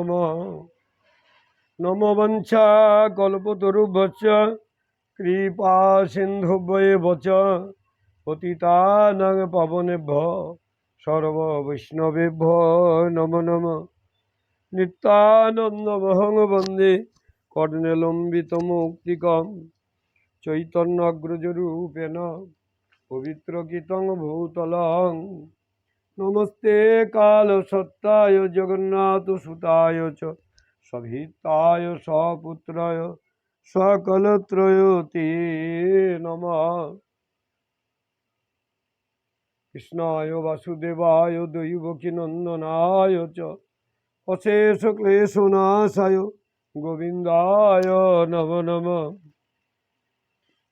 নম। নম বঞ্চা কল্পতরুভ্যশ্চ কৃপা সিন্ধুভয়ে বচ পতিতানাং পাবনেভ্য, সর্ববৈষ্ণবেভ্য নম নম। নিত্যানন্দমহং বন্দে কর্ণেলম্বিতমৌক্তিকম, চৈতন্যগ্রজরূপেণ পবিত্রকীতং ভূতলং। নমস্তে কালসত্তায় জগন্নাথসুতায় চ। সভিতায় সপুত্রায় সকলত্রয়তে নম। কৃষ্ণায় বাসুদেবায় দৈবকীনন্দনায় চ। অশেষ ক্লেশনাশায় গোবিন্দায় নম নম।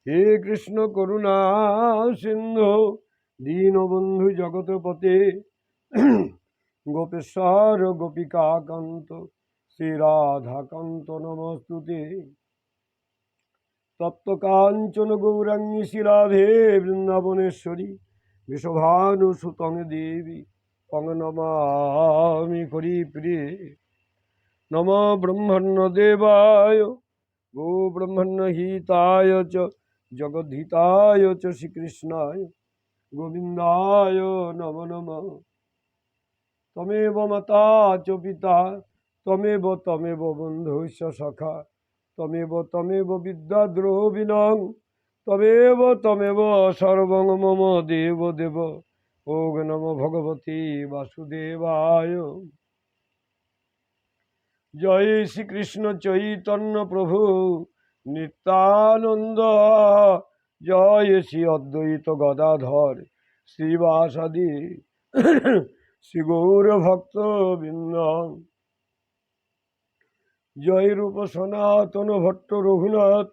হে কৃষ্ণ করুণা সিন্ধু দীনবন্ধু জগৎপতে গোপেশ্বর গোপিকাকান্ত শ্রীরাধাকান্ত নমস্তুতে। তপ্তকাঞ্চন গৌরাঙ্গী শ্রীরাধে বৃন্দাবনেশ্বরী বিশ্বভানুসুতং দেবী তং নমামি হরিপ্রিয়ে। নম ব্রহ্মণ্য দেবায় গো ব্রহ্মণ্য হিতায় চ, জগদ্ধিতায় চ, শ্রীকৃষ্ণায়। গোবিন্দায় নম নম। তমেব মাতা চ পিতা, তমেব তমেব বন্ধুস্য সখা, তমেব তমেব বিদ্যাদ্রোবিনং তমেব তমেব সর্বং মম দেব দেব। ওগ নম ভগবতী বাসুদেবায়। জয় শ্রীকৃষ্ণ চৈতন্য প্রভু নিত্যানন্দ। জয় শ্রী অদ্বৈত গদাধর শ্রীবাসাদি শ্রী গৌর ভক্ত বৃন্দ। জয় রূপ সনাতন ভট্ট রঘুনাথ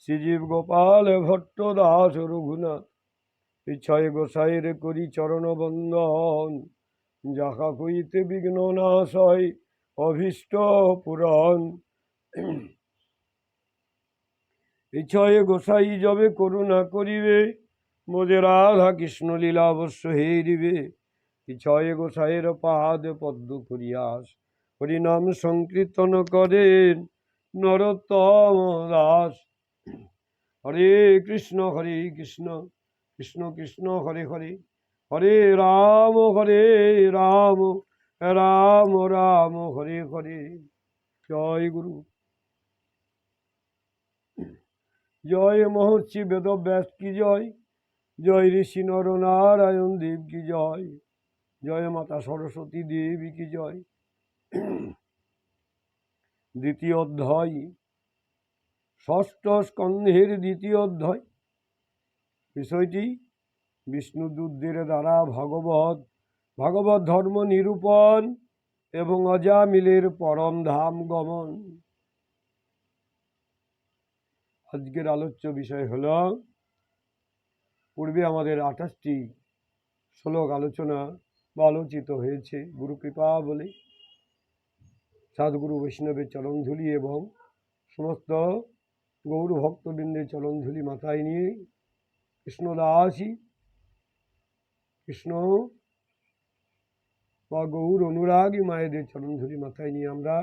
শ্রীজীব গোপাল ভট্ট দাস রঘুনাথ ইচ্ছয় গোসাইরে করি চরণ বন্দন যাহা হইতে বিঘ্ন নাশয়, অভীষ্ট পুরাণ। ইচ্ছয়ে গোসাই যবে করুণা করিবে, মোদে রাধা কৃষ্ণ লীলা অবশ্য হেরিবে ইচ্ছয়ে গোসাইয়ের পাদ পদ্ম করিয়াস হরিনাম সংকীর্তন করেন নরোত্তম দাস। হরে কৃষ্ণ হরে কৃষ্ণ কৃষ্ণ কৃষ্ণ, হরে হরে হরে রাম হরে রাম রাম রাম, হরে হরে। জয় গুরু। জয় মহর্ষি বেদব্যাস কি জয়? জয় ঋষি নরনারায়ণ দেব কি জয়? জয় মাতা সরস্বতী দেবী কি জয়? দ্বিতীয় অধ্যায়। ষষ্ঠ স্কন্ধের দ্বিতীয় অধ্যায়। বিষয়টি বিষ্ণুদূতদের দ্বারা ভগবত ভগবত ধর্ম নিরূপণ এবং অজামিলের পরম ধাম গমন। আজকের আলোচ্য বিষয় হল, পূর্বে আমাদের আঠাশটি শ্লোক আলোচনা বা আলোচিত হয়েছে গুরু কৃপা বলে। সাধগুরু বৈষ্ণবের চরণধুলি এবং সমস্ত গৌর ভক্তবৃন্দের চরণধুলি মাথায় নিয়ে কৃষ্ণদাসী, কৃষ্ণ বা গৌর অনুরাগী মায়েদের চরণধুলি মাথায় নিয়ে আমরা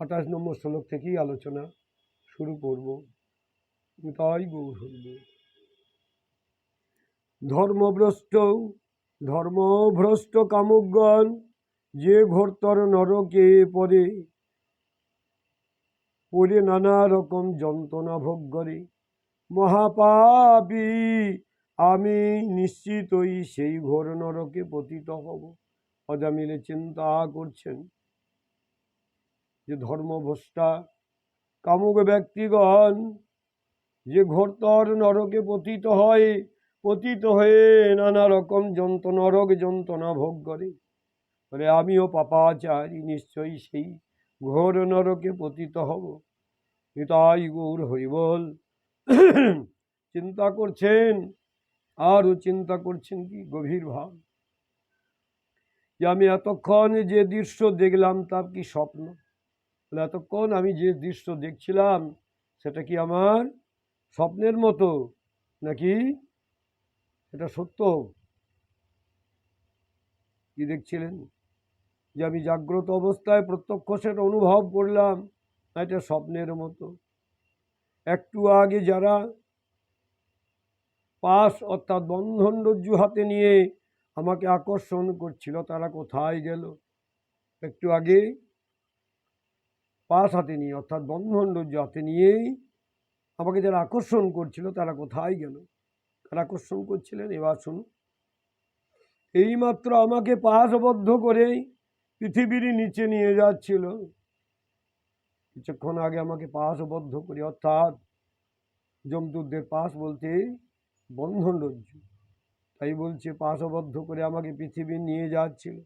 আঠাশ নম্বর শ্লোক থেকেই আলোচনা শুরু করব। তাই গৌর ধর্মভ্রষ্ট ধর্মভ্রষ্ট কামুকগণ যে ঘোরতর নরকে পরে পরে নানা রকম যন্ত্রণা ভোগ করে। মহাপাপি, আমি নিশ্চিতই সেই ঘোর নরকে পতিত হব। অজামিলে চিন্তা করছেন যে ধর্মভ্রষ্টা, কামুক ব্যক্তিগণ, যে ঘোরতর নরকে পতিত হয়, পতিত হয়ে নানা রকম যন্ত্র নরক যন্ত্রণা ভোগ করে। বলে, আমিও পাপাচারী, নিশ্চয়ই সেই ঘোর নরকে পতিত হব। নিতাই গৌর হরিবল। চিন্তা করছেন? আরও চিন্তা করছেন কি? গভীর ভাব। যে আমি এতক্ষণ যে দৃশ্য দেখলাম, তার কি স্বপ্ন? বলে এতক্ষণ আমি যে দৃশ্য দেখছিলাম, সেটা কি আমার স্বপ্নের মতো, নাকি এটা সত্য? কি দেখছিলেন? যে আমি জাগ্রত অবস্থায় প্রত্যক্ষ সেটা অনুভব করলাম, না এটা স্বপ্নের মতো। একটু আগে যারা পাশ অর্থাৎ বন্ধন রজ্জু হাতে নিয়ে আমাকে আকর্ষণ করছিল, তারা কোথায় গেল? একটু আগে পাশ হাতে নিয়ে, অর্থাৎ বন্ধন রজ্জু হাতে নিয়েই আমাকে যারা আকর্ষণ করছিল, তারা কোথায় গেল? তারা আকর্ষণ করছিলেন, এবার শুনুন। এইমাত্র আমাকে পাশবদ্ধ করেই পৃথিবীর নিচে নিয়ে যাচ্ছিল। কিছুক্ষণ আগে আমাকে পাশবদ্ধ করে, অর্থাৎ জমদুরদের পাশ বলতে বন্ধন রজ্জু। তাই বলছে, পাশবদ্ধ করে আমাকে পৃথিবী নিয়ে যাচ্ছিল।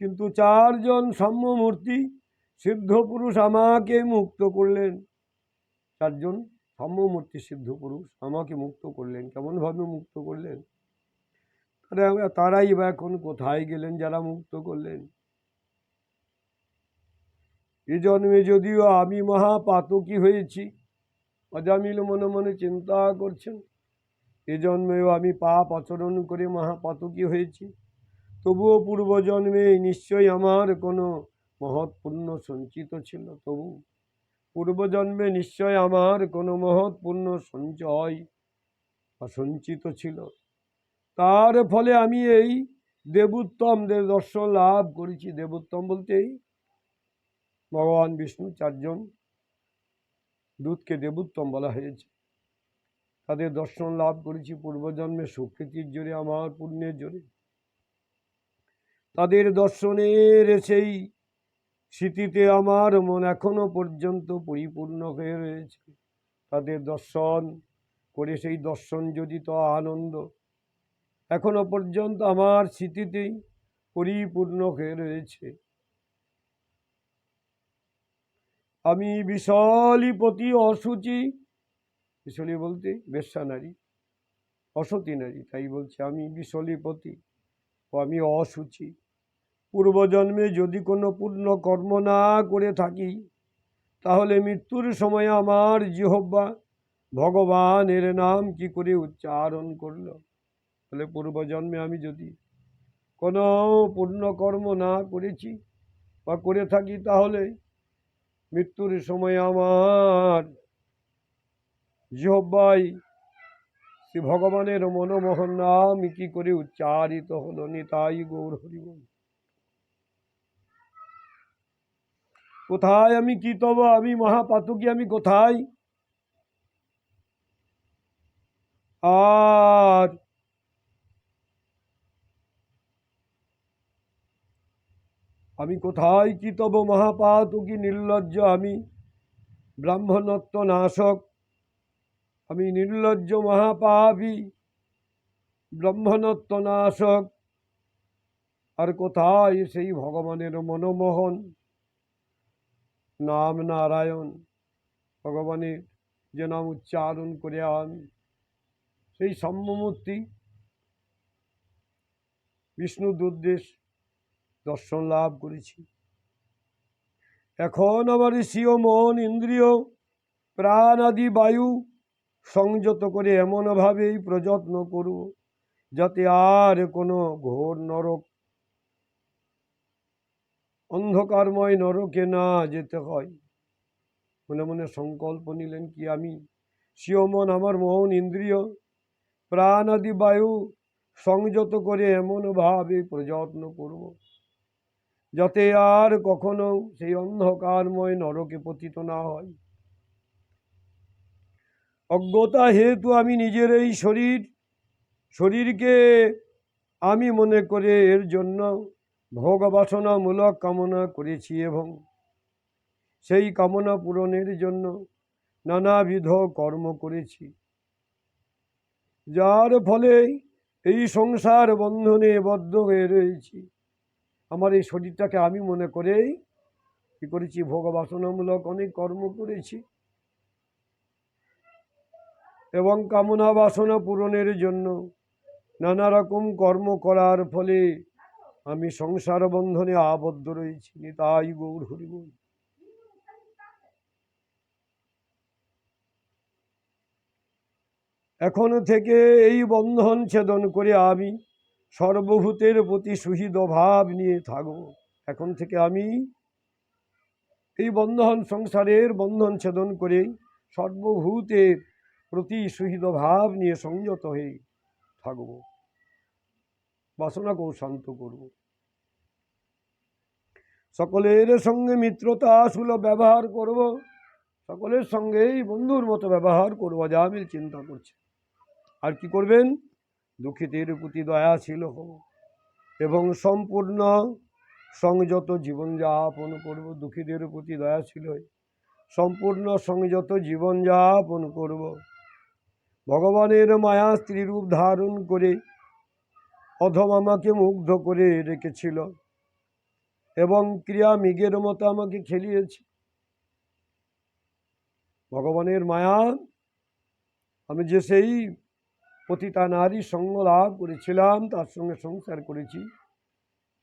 কিন্তু চারজন সাম্যমূর্তি সিদ্ধ পুরুষ আমাকে মুক্ত করলেন। চারজন সাম্যমূর্তি সিদ্ধ পুরুষ আমাকে মুক্ত করলেন। কেমনভাবে মুক্ত করলেন? তারা তারাই বা এখন কোথায় গেলেন যারা মুক্ত করলেন? এ জন্মে যদিও আমি মহাপাতকী হয়েছি, অজামিল মনে মনে চিন্তা করছেন। এ জন্মেও আমি পাপ আচরণ করে মহাপাতকী হয়েছি। তবুও পূর্বজন্মে নিশ্চয়ই আমার কোনো মহৎ পুণ্য সঞ্চিত ছিল তবু। পূর্বজন্মে নিশ্চয় আমার কোনো মহৎ পুণ্য সঞ্চয় সঞ্চিত ছিল। তার ফলে আমি এই দেবোত্তমদের দর্শন লাভ করেছি। দেবোত্তম বলতেই ভগবান বিষ্ণু চারজন দূতকে দেবোত্তম বলা হয়েছে। তাদের দর্শন লাভ করেছি পূর্বজন্মে সুকৃতির জোরে, আমার পুণ্যের জোরে। তাদের দর্শনের সেই স্মৃতিতে আমার মন এখনও পর্যন্ত পরিপূর্ণ হয়ে রয়েছে। তাদের দর্শন করে সেই দর্শন যদি তো আনন্দ, এখনও পর্যন্ত আমার স্মৃতিতেই পরিপূর্ণ হয়ে রয়েছে। আমি বিশালীপতি অসুচি বিশলী বলতে বেশ্যা নারী, অসতী নারী, তাই বলছে আমি বিশলীপতি ও আমি অসুচি পূর্বজন্মে যদি কোনো পূর্ণ কর্ম না করে থাকি, তাহলে মৃত্যুর সময় আমার জিহব্বা ভগবানের নাম কি করে উচ্চারণ করল? তাহলে পূর্বজন্মে আমি যদি কোনো পূর্ণ কর্ম না করেছি বা করে থাকি, তাহলে মৃত্যুর সময় আমার জিহব্বাই শ্রী ভগবানের মনোমোহন নাম কি করে উচ্চারিত হলো? নিতাই গৌর হরিবল কোথায় আমি কি তব আমি মহাপাতকি, আমি কোথায়? আর আমি কোথায় কি তব মহাপাতকি, নির্লজ্জ? আমি ব্রাহ্মণত্ব নাশক। আমি নির্লজ্জ মহাপাপী, ব্রহ্মণত্ব নাশক। আর কোথায় সেই ভগবানের মনমোহন? নাম নারায়ণ। ভগবানের যে নাম উচ্চারণ করে আমি সেই সম্যমূর্তি বিষ্ণু দুর্দেশ দর্শন লাভ করেছি। এখন আমার স্বীয় মন ইন্দ্রিয় প্রাণ আদি বায়ু সংযত করে এমনভাবেই প্রযত্ন করব, যাতে আর কোনো ঘোর নরক অন্ধকারময় নরকে না যেতে হয়। মনে মনে সংকল্প নিলেন কি আমি? শিওমন আমার মোহন ইন্দ্রিয়। প্রাণ আদি বায়ু সংযত করে এমনভাবে প্রযত্ন করব। যাতে আর কখনো সেই অন্ধকারময় নরকে পতিত না হয়। অজ্ঞতা হেতু আমি নিজের এই শরীর। শরীরকে আমি মনে করে এর জন্য ভোগ বাসনামূলক কামনা করেছি এবং সেই কামনা পূরণের জন্য নানাবিধ কর্ম করেছি। যার ফলে এই সংসার বন্ধনে বদ্ধ হয়ে রয়েছি। আমার এই শরীরটাকে আমি মনে করেই কী করেছি ভোগ বাসনামূলক অনেক কর্ম করেছি। এবং কামনা বাসনা পূরণের জন্য নানা রকম কর্ম করার ফলে আমি সংসার বন্ধনে আবদ্ধ রয়েছি তাই গৌর হরিবল। এখন থেকে এই বন্ধন ছেদন করে আমি সর্বভূতের প্রতি সুহৃদ ভাব নিয়ে থাকব। এখন থেকে আমি এই বন্ধন, সংসারের বন্ধন ছেদন করে সর্বভূতের প্রতি সুহৃদ ভাব নিয়ে সংযত হয়ে থাকব। বাসনাকেও শান্ত করব। সকলের সঙ্গে মিত্রতা সুলভ ব্যবহার করব। সকলের সঙ্গেই বন্ধুর মতো ব্যবহার করব জামিল চিন্তা করছে। আর কি করবেন? দুঃখিতের প্রতি দয়াশীল হব এবং সম্পূর্ণ সংযত জীবনযাপন করব। দুঃখীদের প্রতি দয়াশীল হয়ে সম্পূর্ণ সংযত জীবনযাপন করব। ভগবানের মায়া স্ত্রীরূপ ধারণ করে অধম আমাকে মুগ্ধ করে রেখেছিল। এবং ক্রিয়া মৃগের মতো আমাকে খেলিয়েছে। ভগবানের মায়া, আমি যে সেই পতিতা নারী সঙ্গ লাভ করেছিলাম, তার সঙ্গে সংসার করেছি,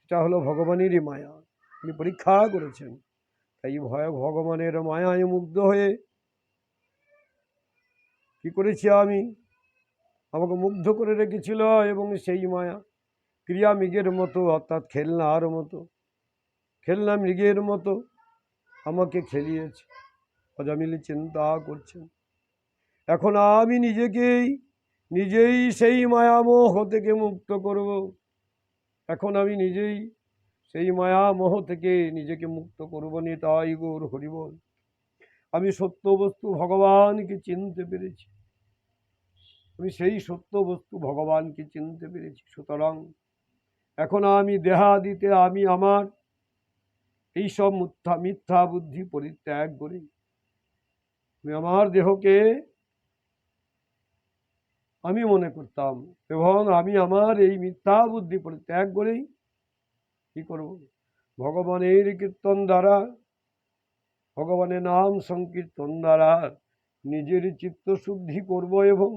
সেটা হলো ভগবানেরই মায়া। তিনি পরীক্ষা করেছেন, তাই ভয় ভগবানের মায়ায় মুগ্ধ হয়ে কি করেছি আমি? আমাকে মুগ্ধ করে রেখেছিল এবং সেই মায়া ক্রিয়া মৃগের মতো, অর্থাৎ খেলনার মতো। খেলনা মৃগের মতো। আমাকে খেলিয়েছে। অজামিলি চিন্তা করছেন এখন আমি নিজেকেই, নিজেই সেই মায়ামোহ থেকে মুক্ত করব। এখন আমি নিজেই সেই মায়ামোহ থেকে নিজেকে মুক্ত করব নি তাই গৌর হরিবল। আমি সত্য বস্তু ভগবানকে চিনতে পেরেছি। আমি সেই সত্য বস্তু ভগবানকে চিনতে পেরেছি। সুতরাং এখন আমি দেহা দিতে আমি আমার এইসব মিথ্যা মিথ্যা বুদ্ধি পরিত্যাগ করি। আমি আমার দেহকে আমি মনে করতাম, এবং আমি আমার এই মিথ্যা বুদ্ধি পরিত্যাগ করেই কি করব? ভগবানের কীর্তন দ্বারা, ভগবানের নাম সংকীর্তন দ্বারা নিজের চিত্ত শুদ্ধি করব এবং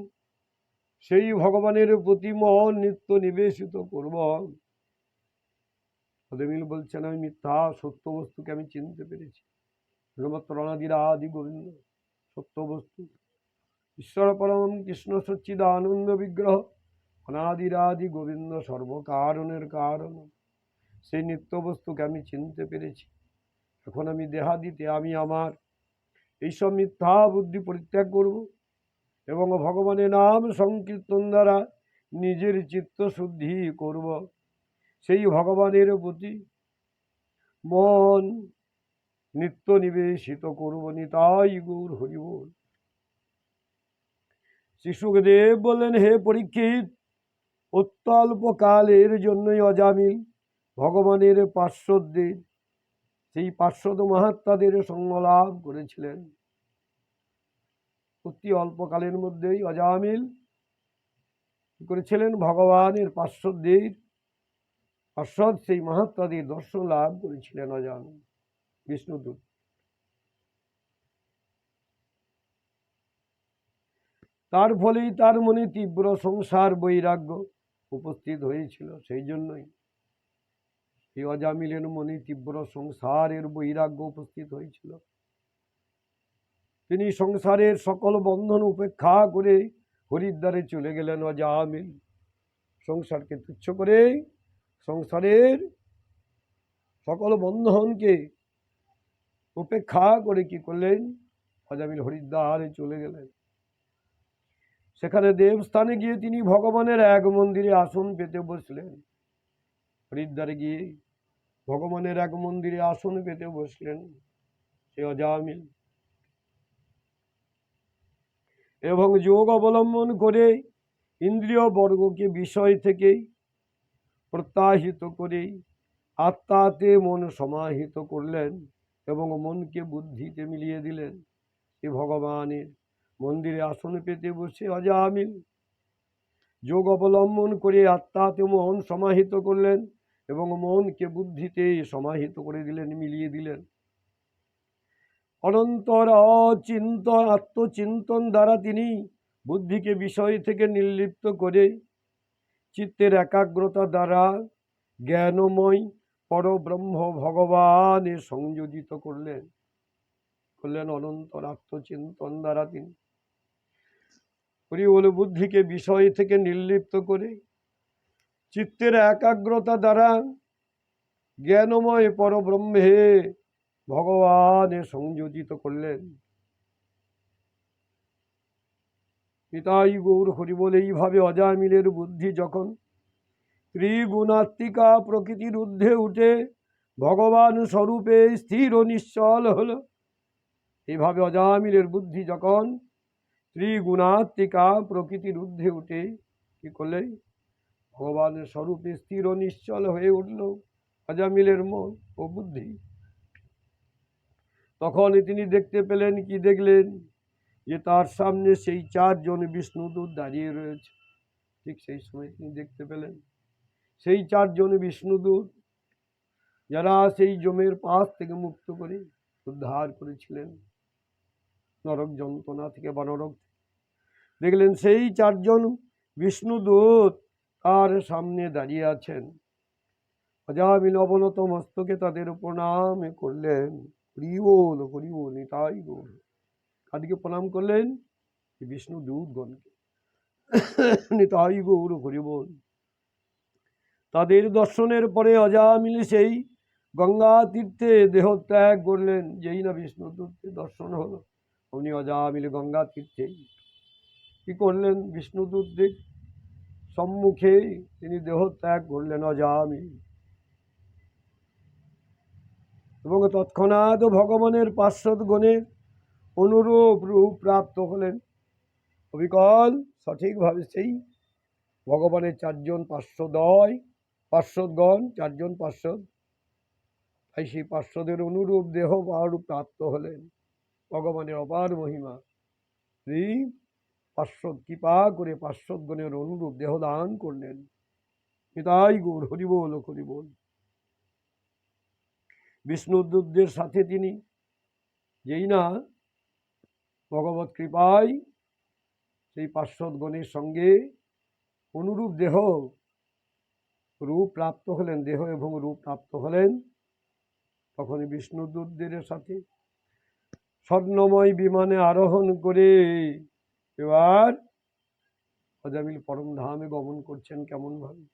সেই ভগবানের প্রতি মন নিত্য নিবেশিত করব। হদেমিল বলছেন, আমি মিথ্যা সত্য বস্তুকে আমি চিনতে পেরেছি। শুধুমাত্র অনাদিরা আদি গোবিন্দ, সত্য বস্তু। ঈশ্বর পরম কৃষ্ণ সচ্চিদানন্দ বিগ্রহ অনাদিরাদি গোবিন্দ সর্বকারণের কারণ। সেই নিত্য বস্তুকে আমি চিনতে পেরেছি। এখন আমি দেহাদিতে, আমি আমার এইসব মিথ্যা বুদ্ধি পরিত্যাগ করব এবং ভগবানের নাম সংকীর্তন দ্বারা নিজের চিত্ত শুদ্ধি করব। সেই ভগবানের প্রতি মন নিত্য নিবেশিত করব, নিতাই গৌর হরিবোল শ্রী সুখদেব বললেন, হে পরীক্ষিত অত্যল্পকালের জন্যই অজামিল। ভগবানের পার্শ্বদের, সেই পার্শ্বদ মহাত্মাদের সঙ্গ লাভ করেছিলেন। অতি অল্পকালের মধ্যেই অজামিল করেছিলেন ভগবানের পার্শ্বদের। পার্শ্বদ সেই মহাত্মাদের দর্শন লাভ করেছিলেন অজামিল বিষ্ণুদূত। তার ফলেই তার মনে তীব্র সংসার বৈরাগ্য উপস্থিত হয়েছিল, সেই জন্যই এই অজামিলের মনে তীব্র সংসারের বৈরাগ্য উপস্থিত হয়েছিল। তিনি সংসারের সকল বন্ধন উপেক্ষা করে হরিদ্বারে চলে গেলেন অজামিল। সংসারকে তুচ্ছ করে সংসারের সকল বন্ধনকে উপেক্ষা করে কি করলেন? অজামিল হরিদ্বারে চলে গেলেন। সেখানে দেবস্থানে গিয়ে তিনি ভগবানের এক মন্দিরে আসন পেতে বসলেন। হরিদ্বারে গিয়ে ভগবানের এক মন্দিরে আসন পেতে বসলেন সে অজামিল। এবং যোগ অবলম্বন করে ইন্দ্রিয় বর্গকে বিষয় থেকে প্রত্যাহিত করে। আত্মাতে মন সমাহিত করলেন এবং মনকে বুদ্ধিতে মিলিয়ে দিলেন। এ ভগবানের, মন্দিরে আসন পেতে বসে অজামিল। যোগ অবলম্বন করে আত্মাতে মন সমাহিত করলেন এবং মনকে বুদ্ধিতে সমাহিত করে দিলেন, মিলিয়ে দিলেন। অনন্তর অচিন্ত আত্মচিন্তন দ্বারা তিনি বুদ্ধিকে বিষয় থেকে নির্লিপ্ত করে চিত্তের একাগ্রতা দ্বারা জ্ঞানময় পরব্রহ্ম ভগবানে সংযোজিত করলেন। করলেন অনন্তর আত্মচিন্তন দ্বারা তিনি। হরি বলে বুদ্ধিকে বিষয় থেকে নির্লিপ্ত করে চিত্তের একাগ্রতা দ্বারা জ্ঞানময় পরব্রহ্মে ভগবানে সংযোজিত করলেন। নিতাই গৌর হরি বলে এইভাবে অজামিলের বুদ্ধি যখন ত্রিগুণাত্মিকা প্রকৃতির ঊর্ধ্বে উঠে ভগবান স্বরূপে স্থির ও নিশ্চল হল, এইভাবে অজামিলের বুদ্ধি যখন ত্রিগুণাত্মিকা প্রকৃতির ঊর্ধ্বে উঠে, কি করলে? ভগবানের স্বরূপে স্থির ও নিশ্চল হয়ে উঠল অজামিলের মন ও বুদ্ধি। তখন তিনি দেখতে পেলেন, কি দেখলেন? যে তার সামনে সেই চারজন বিষ্ণুদূত দাঁড়িয়ে রয়েছে। ঠিক সেই সময় তিনি দেখতে পেলেন। সেই চারজন বিষ্ণুদূত যারা সেই জমের পাশ থেকে মুক্ত করে উদ্ধার করেছিলেন। নরক যন্ত্রণা থেকে বা নরক দেখলেন সেই চারজন বিষ্ণুদূত তার সামনে দাঁড়িয়ে আছেন। অজামিল অবনত মস্তকে তাদের প্রণাম করলেন। হরি বল হরি বল নিতাই বল কাদিকে প্রণাম করলেন, বিষ্ণু দূতগণকে। নিতাই গৌর হরি বল তাদের দর্শনের পরে অজামিল সেই গঙ্গা তীর্থে দেহ ত্যাগ করলেন, যেই না বিষ্ণু দূতের দর্শন হলো। উনি অজামিল গঙ্গা তীর্থে। কি করলেন বিষ্ণুদূতদের সম্মুখে তিনি দেহ ত্যাগ করলেন অজামিল এবং তৎক্ষণাৎ ভগবানের পার্শ্বদ গণের অনুরূপ রূপ প্রাপ্ত হলেন। অবিকল, সঠিকভাবে সেই ভগবানের চারজন পার্শ্বদয়, পার্শ্বদগণ, চারজন পার্শ্বদ। তাই সেই পার্শ্বদের অনুরূপ দেহ রূপ প্রাপ্ত হলেন। ভগবানের অপার মহিমা। শ্রী পার্শ্বদ কৃপা করে পার্শ্বদগণের অনুরূপ দেহ দান করলেন। নিতাই গৌর হরিবোল হরিবোল। বিষ্ণুদূতদের সাথে তিনি যেই না ভগবত কৃপায় সেই পার্শ্বদগণের সঙ্গে অনুরূপ দেহ রূপ প্রাপ্ত হলেন, দেহ এবং রূপ প্রাপ্ত হলেন। তখন বিষ্ণুদূতদের সাথে স্বর্ণময় বিমানে আরোহণ করে এবার অজামিল পরম ধামে গমন করছেন কেমনভাবে।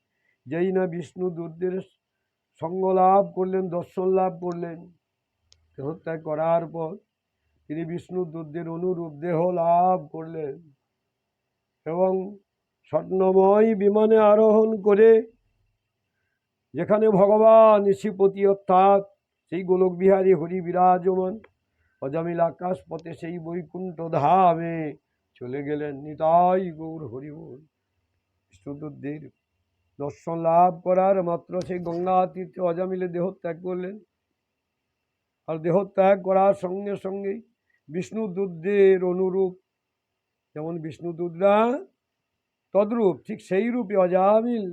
যেই না বিষ্ণুদূতদের সঙ্গ লাভ করলেন, দর্শন লাভ করলেন দেহত্যাগ করার পর তিনি বিষ্ণুদূতদের অনুরূপ দেহ লাভ করলেন এবং স্বর্ণময় বিমানে আরোহণ করে যেখানে ভগবান শ্রীপতি অর্থাৎ সেই গোলক বিহারী হরি বিরাজমান অজামিল আকাশ পথে সেই বৈকুণ্ঠ ধামে চলে গেলেন। নিতাই গৌর হরি বল দর্শন লাভ করার মাত্র সেই গঙ্গা তীর্থে অজামিলে দেহত্যাগ করলেন। আর দেহত্যাগ করার সঙ্গে সঙ্গেই বিষ্ণুদূতদের অনুরূপ, যেমন বিষ্ণুদূতরা তদ্রূপ, ঠিক সেই রূপে অজামিল।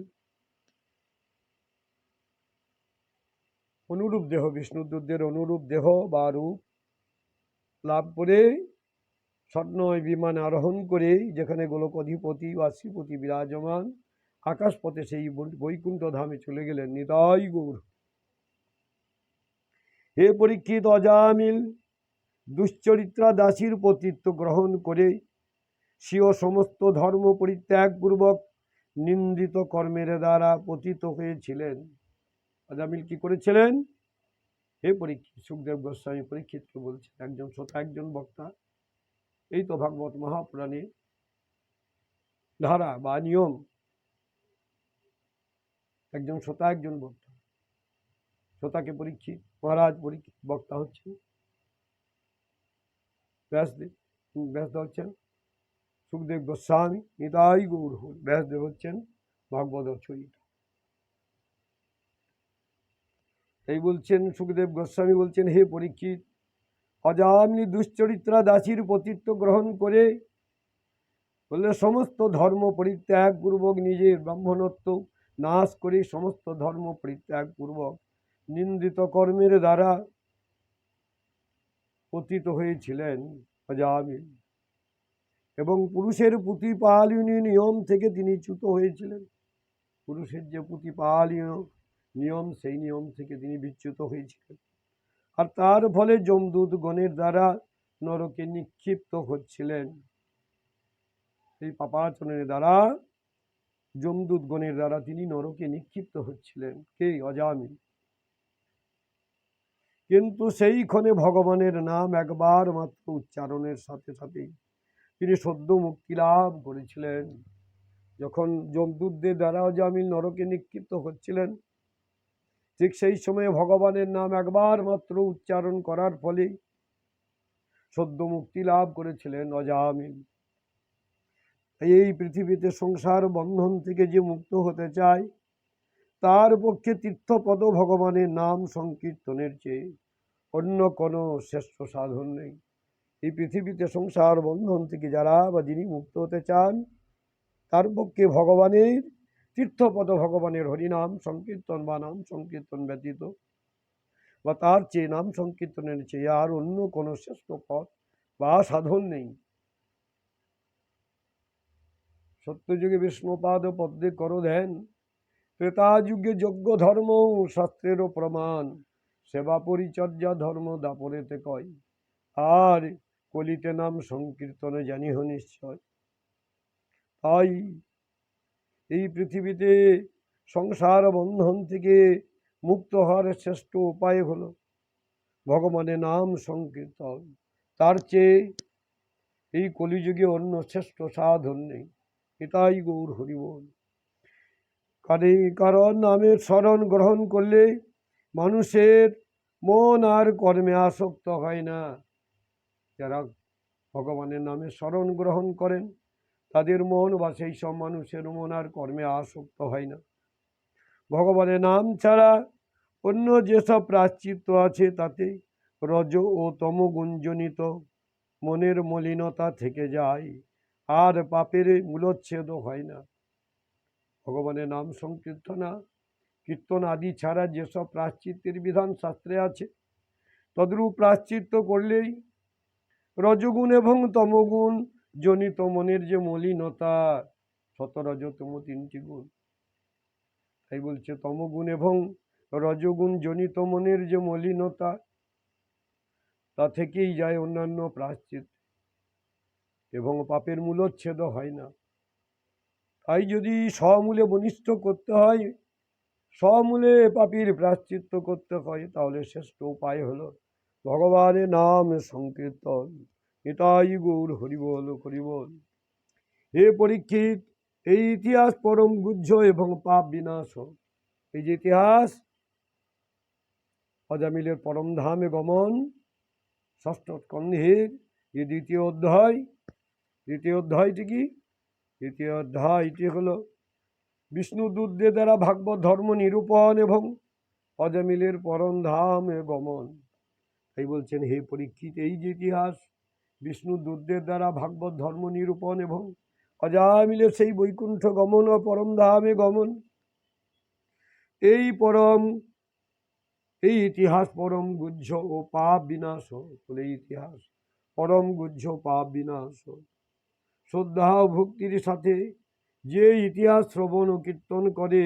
অনুরূপ দেহ, বিষ্ণুদূতদের অনুরূপ দেহ বা রূপ লাভ করে স্বর্ণময় বিমান আরোহণ করে, যেখানে গোলক অধিপতি বা শ্রীপতি বিরাজমান, আকাশপথে সেই বৈকুণ্ঠ ধামে চলে গেলেন। নিতাই গৌর। হে পরীক্ষিত অজামিল দুশ্চরিত্রা দাসীর পতিত্ব গ্রহণ করে স্বীয় সমস্ত ধর্ম পরিত্যাগপূর্বক নিন্দিত কর্মের দ্বারা পতিত হয়েছিলেন। আজামিল কি করেছিলেন? হে পরীক্ষিত, সুখদেব গোস্বামী পরীক্ষিতকে বলছেন, একজন শ্রোতা, একজন বক্তা, এই তো ভাগবত মহাপুরাণে ধারা বা নিয়ম। একজন শ্রোতা, একজন বক্তা। শ্রোতাকে পরীক্ষিত, মহারাজ পরীক্ষিত, বক্তা হচ্ছেন। ব্যাসদেব ব্যাসদেব হচ্ছেন সুখদেব গোস্বামী, নিতাই গৌর হল ব্যাসদেব হচ্ছেন ভাগবত চরিত এই বলছেন, সুখদেব গোস্বামী বলছেন, হে পরীক্ষিত, অজামিনী দুশ্চরিত্রা দাসীর পতিত্ব গ্রহণ করে বললে সমস্ত ধর্ম পরিত্যাগ পূর্বক নিজের ব্রাহ্মণত্ব নাশ করে সমস্ত ধর্ম পরিত্যাগ পূর্বক নিন্দিত কর্মের দ্বারা পতিত হয়েছিলেন অজামিল এবং পুরুষের প্রতিপালনীয় নিয়ম থেকে তিনি চ্যুত হয়েছিলেন। পুরুষের যে প্রতিপালনীয় নিয়ম, সেই নিয়ম থেকে তিনি বিচ্যুত হয়েছিলেন। আর তার ফলে যমদূত গণের দ্বারা নরকে নিক্ষিপ্ত হচ্ছিলেন। এই পাপাচনের দ্বারা যমদূত গণের দ্বারা তিনি নরকে নিক্ষিপ্ত হচ্ছিলেন। কে? অজামিল কিন্তু সেই ক্ষণে ভগবানের নাম একবার মাত্র উচ্চারণের সাথে সাথেই তিনি সদ্য মুক্তি লাভ করেছিলেন। যখন যমদূতদের দ্বারা অজামিল নরকে নিক্ষিপ্ত হচ্ছিলেন, ঠিক সেই সময়ে ভগবানের নাম একবার মাত্র উচ্চারণ করার ফলে সদ্য মুক্তি লাভ করেছিলেন অজামিল। এই পৃথিবীতে সংসার বন্ধন থেকে যে মুক্ত হতে চায় তার পক্ষে তীর্থপদ ভগবানের নাম সংকীর্তনের চেয়ে অন্য কোনো শ্রেষ্ঠ সাধন নেই। এই পৃথিবীতে সংসার বন্ধন থেকে যারা বা যিনি মুক্ত হতে চান, তার পক্ষে ভগবানের তীর্থপদ ভগবানের হরিনাম সংকীর্তন বা নাম সংকীর্তন ব্যতীত বা তার চেয়ে নাম সংকীর্তনের চেয়ে আর অন্য কোনো শ্রেষ্ঠ পথ বা সাধন নেই। সত্যযুগে বিষ্ণুপাদ পদ্মে কর ধ্যান। ত্রেতাযুগে যজ্ঞ ধর্ম শাস্ত্রেরও প্রমাণ। সেবা পরিচর্যা ধর্ম দাপরেতে কয়। আর কলিতে নাম সংকীর্তনে জানিহ নিশ্চয়। তাই এই পৃথিবীতে সংসার বন্ধন থেকে মুক্ত হওয়ার শ্রেষ্ঠ উপায় হলো ভগবানের নাম সংকীর্তন। তার চেয়ে এই কলিযুগে অন্য শ্রেষ্ঠ সাধন নেই। এটাই গৌর হরিবল কারে কারণ নামের স্মরণ গ্রহণ করলে মানুষের মন আর কর্মে আসক্ত হয় না। যারা ভগবানের নামে স্মরণ গ্রহণ করেন, তাদের মন বা সেই সব মানুষের মন আর কর্মে আসক্ত হয় না। ভগবানের নাম ছাড়া অন্য যেসব প্রাশ্চিত্য আছে, তাতে রজ ও তমগুঞ্জনিত মনের মলিনতা থেকে যায়, আর পাপের মূলচ্ছেদ হয় না। ভগবানের নাম সংকীর্তনা কীর্তন আদি ছাড়া যেসব প্রাশ্চিত্যের বিধান শাস্ত্রে আছে, তদ্রূপ প্রাশ্চিত্য করলেই রজগুণ এবং তমগুণ জনিত মনের যে মলিনতা শতরজতম তিনটি গুণ। তাই বলছে, তমগুণ এবং রজগুণ জনিত মনের যে মলিনতা, তা থেকেই যায় অন্যান্য প্রাশ্চিত এবং পাপের মূলচ্ছেদ হয় না। তাই যদি সমূলে বনিষ্ঠ করতে হয়, সমূলে পাপির প্রাশ্চিত্য করতে হয়, তাহলে শ্রেষ্ঠ উপায় হলো ভগবানের নাম সংকীর্তন। এটাই গৌর হরিবল হরিবল। হে পরীক্ষিত, এই ইতিহাস পরম গুজ্জ এবং পাপ বিনাশ। এই যে ইতিহাস, অজামিলের পরম ধামে গমন। ষষ্ঠ স্কন্ধের যে দ্বিতীয় অধ্যায়। দ্বিতীয় অধ্যায়টি কি? দ্বিতীয় অধ্যায়টি হলো বিষ্ণু দুধদের দ্বারা ভাগবত ধর্ম নিরূপণ এবং অজামিলের পরম ধামে গমন। তাই বলছেন, হে পরীক্ষিত, এই যে ইতিহাস, বিষ্ণু দুধদের দ্বারা ভাগবত ধর্ম নিরূপণ এবং অজামিলের সেই বৈকুণ্ঠ গমন ও পরম ধামে গমন। এই পরম, এই ইতিহাস পরম গুজ্জ ও পাপ বিনাশ, বলে এই ইতিহাস, পরম গুজ্জ পাপ বিনাশ। শ্রদ্ধা ও ভক্তির সাথে যে ইতিহাস শ্রবণ ও কীর্তন করে,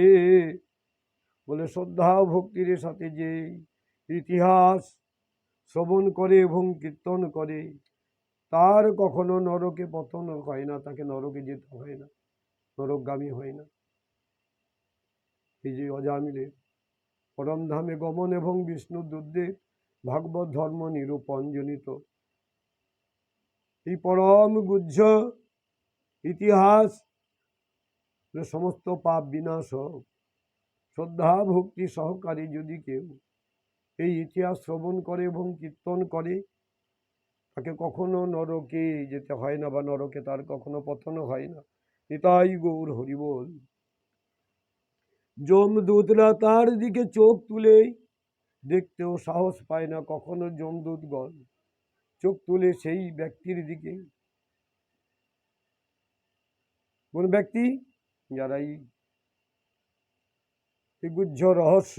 বলে শ্রদ্ধা ও ভক্তির সাথে যে ইতিহাস শ্রবণ করে এবং কীর্তন করে, তার কখনো নরকে পতন হয় না, তাকে নরকে যেতে হয় না, নরকগামী হয় না। এই যে অজামিলে পরমধামে গমন এবং বিষ্ণু দুর্দেব ভাগবত ধর্ম নিরূপণজনিত এই পরম গুজ্জ ইতিহাস সমস্ত পাপ বিনাশ হোক, শ্রদ্ধা, ভক্তি, সহকারী যদি কেউ এই ইতিহাস শ্রবণ করে এবং কীর্তন করে, তাকে কখনো নরকে যেতে হয় না বা নরকে তার কখনো পতনও হয় না। নিতাই গৌর হরিবল যমদূতরা তার দিকে চোখ তুলে, দেখতেও সাহস পায় না কখনো যমদূতগণ। চোখ তুলে সেই ব্যক্তির দিকে কোন ব্যক্তি? যারাই এই গুজ্জ রহস্য,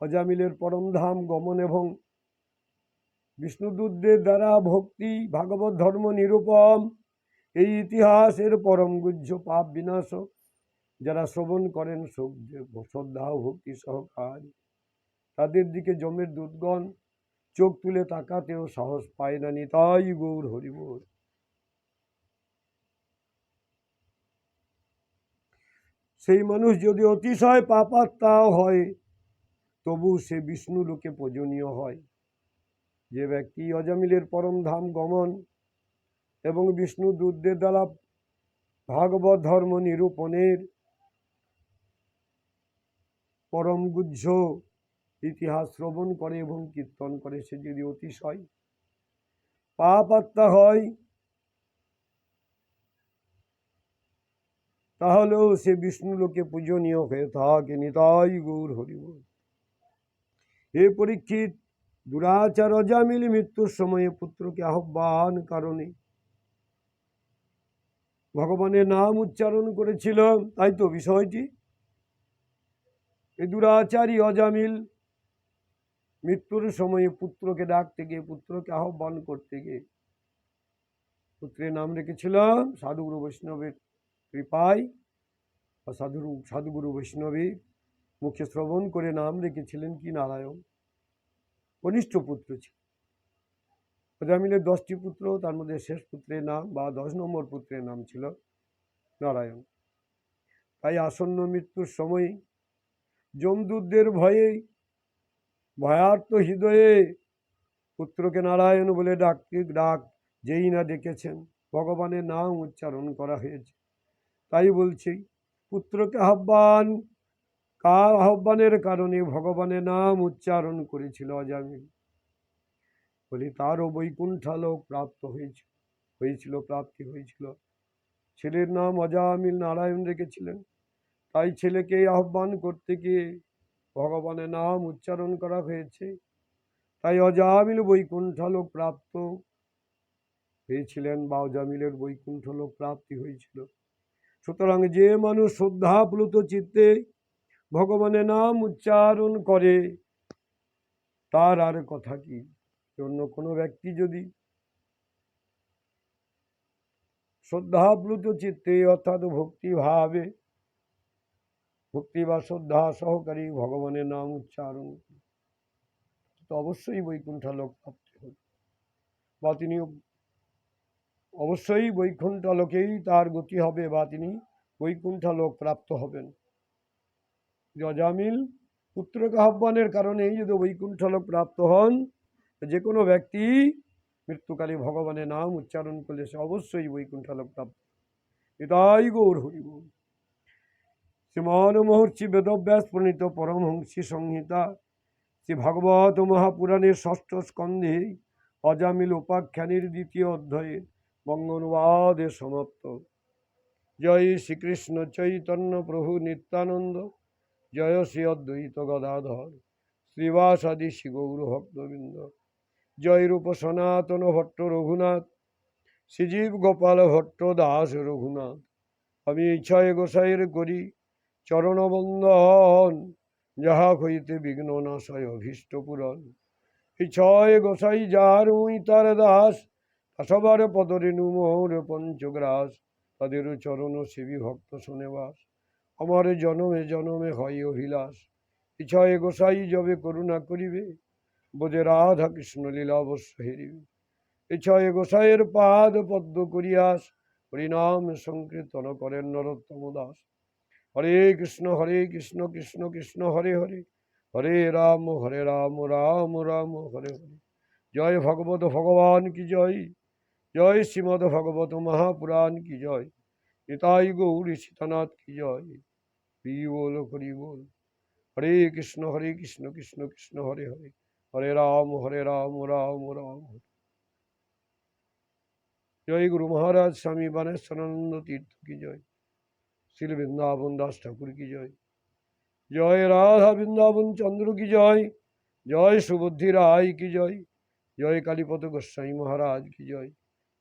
অজামিলের পরমধাম, গমন এবং বিষ্ণুদূতদের দ্বারা ভক্তি, ভাগবত ধর্ম নিরূপম। এই ইতিহাসের পরম গুজ্জ পাপ বিনাশক যারা শ্রবণ করেন শ্রদ্ধা ভক্তি সহকার, তাদের দিকে জমের দুধগণ চোখ তুলে তাকাতেও সাহস পায় না নিতাই গৌর হরিবোধ। সেই মানুষ যদি অতিশয় পাপাত্মাও হয়, তবু সে বিষ্ণু লোকে পূজনীয় হয়। যে ব্যক্তি অজামিলের পরম ধাম গমন এবং বিষ্ণু দূতদের দ্বারা ভাগবত ধর্ম নিরূপণের পরম গুহ্য ইতিহাস শ্রবণ করে এবং কীর্তন করে, সে যদি অতিশয় পাপ আত্মা হয় তাহলেও সে বিষ্ণু লোকে পূজনীয় হয়ে থাকে, নিতাই গৌর হরিব হে পরীক্ষিত, দুরাচার অজামিল মৃত্যুর সময়ে পুত্রকে আহ্বান কারণে। ভগবানের নাম উচ্চারণ করেছিল তাই তো বিষয়টি? এই দুরাচারী অজামিল মৃত্যুর সময়ে পুত্রকে ডাকতে গিয়ে, পুত্রকে আহ্বান করতে গিয়ে পুত্রের নাম রেখেছিলাম সাধুগুরু বৈষ্ণবের। কৃপায় বা সাধুরু, সাধুগুরু বৈষ্ণবী মুখে শ্রবণ করে নাম রেখেছিলেন কি নারায়ণ? কনিষ্ঠ পুত্র ছিল। অজামিলের দশটি পুত্র, তার মধ্যে শেষ পুত্রের নাম বা দশ নম্বর পুত্রের নাম ছিল নারায়ণ। তাই আসন্ন মৃত্যুর সময় যমদূতদের ভয়ে, ভয়ার্ত হৃদয়ে পুত্রকে নারায়ণ বলে ডাকতে, ডাক যেই না ডেকেছেন, ভগবানের নাম উচ্চারণ করা হয়েছে। তাই বলছি, পুত্রকে আহ্বান। কার আহ্বানের কারণে ভগবানের নাম উচ্চারণ করেছিল অজামিল বলি, তারও বৈকুণ্ঠালোক প্রাপ্ত হয়েছিল হয়েছিল, প্রাপ্তি হয়েছিল। ছেলের নাম অজামিল নারায়ণ রেখেছিলেন। তাই ছেলেকে আহ্বান করতে গিয়ে ভগবানের নাম উচ্চারণ করা হয়েছে। তাই অজামিল বৈকুণ্ঠালোক প্রাপ্ত হয়েছিলেন বা অজামিলের বৈকুণ্ঠ লোক প্রাপ্তি হয়েছিল। সুতরাং যে মানুষ শ্রদ্ধাপ্লুত চিত্তে ভগবানের নাম উচ্চারণ করে, তার আর কথা কি? অন্য কোনো ব্যক্তি যদি শ্রদ্ধাপ্লুত চিত্তে অর্থাৎ ভক্তিভাবে ভক্তি বা শ্রদ্ধা সহকারী ভগবানের নাম উচ্চারণ তো অবশ্যই বৈকুণ্ঠ লোক প্রাপ্তি হবে বা তিনি অবশ্যই বৈকুণ্ঠ লোকেই তার গতি হবে বা তিনি বৈকুণ্ঠ লোক প্রাপ্ত হবেন। যজামিল পুত্রকে আহ্বানের কারণেই যদি বৈকুণ্ঠ লোক প্রাপ্ত হন যে কোনো ব্যক্তি মৃত্যুকালে ভগবানের নাম উচ্চারণ করলে সে অবশ্যই বৈকুণ্ঠ লোক প্রাপ্ত। এটাই গৌর হরিব শ্রীমান মহর্ষি বেদব্যাস প্রণীত পরমহংসী সংহিতা। শ্রী ভাগবত মহাপুরাণের ষষ্ঠ স্কন্ধে অজামিল উপাখ্যানের দ্বিতীয় অধ্যায়ে বঙ্গনুবাদে সমাপ্ত। জয় শ্রীকৃষ্ণ চৈতন্য প্রভু নিত্যানন্দ। জয় শ্রী অদ্বৈত গদাধর। শ্রীবাসাদি শ্রী গৌর ভক্তবৃন্দ। জয় রূপ সনাতন ভট্ট রঘুনাথ। শ্রীজীব গোপাল ভট্ট দাস রঘুনাথ। আমি ইচ্ছায় গোসাইয়ের করি। চরণবন্দন যাহা হইতে বিঘ্ন নাশয় অভীষ্ট পূরণ। ইচ্ছয় গোসাই যার উই তার দাস। সবার পদরেণু মোর পঞ্চগ্রাস তাদের চরণ সেবী ভক্ত শোনেবাস আমার জনমে জনমে হয় অভিলাষ। ইচ্ছয় গোসাই যবে করুণা করিবে বোধে রাধা কৃষ্ণ লীলা অবশ্য হেরিবে। ইচ্ছয় গোসাইয়ের পাদ পদ্ম করিয়াস, হরিনাম সংকীর্তন করেন নরোত্তম দাস। হরে কৃষ্ণ হরে কৃষ্ণ কৃষ্ণ কৃষ্ণ, হরে হরে। হরে রাম হরে রাম রাম রাম, হরে হরে। জয় ভগবত ভগবান কি জয়? জয় শ্রীমদ ভগবত মহাপুরাণ কি জয়? নিতাই গৌরী সীতানাথ কি জয়? হরি বল হরি বল। হরে কৃষ্ণ হরে কৃষ্ণ কৃষ্ণ কৃষ্ণ, হরে হরে। হরে রাম হরে রাম রাম রাম, হরে। জয় গুরু মহারাজ, স্বামী বানেশ্বরানন্দ তীর্থ কি জয়? শ্রী বৃন্দাবন দাস ঠাকুর কি জয়? জয় রাধা বৃন্দাবন চন্দ্র কি জয়? জয় সুবুদ্ধি রায় কি জয়? জয় কালীপদ গোস্বাই মহারাজ কি জয়?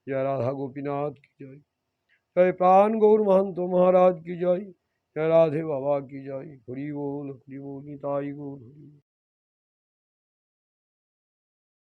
জয় রাধা গোপীনাথ কি জয় জয় প্রাণ গৌর মহন্ত মহারাজ কি জয় জয় রাধে বাবা কি জয় হরি বল হরি বল নিতাই গৌর হরি বল।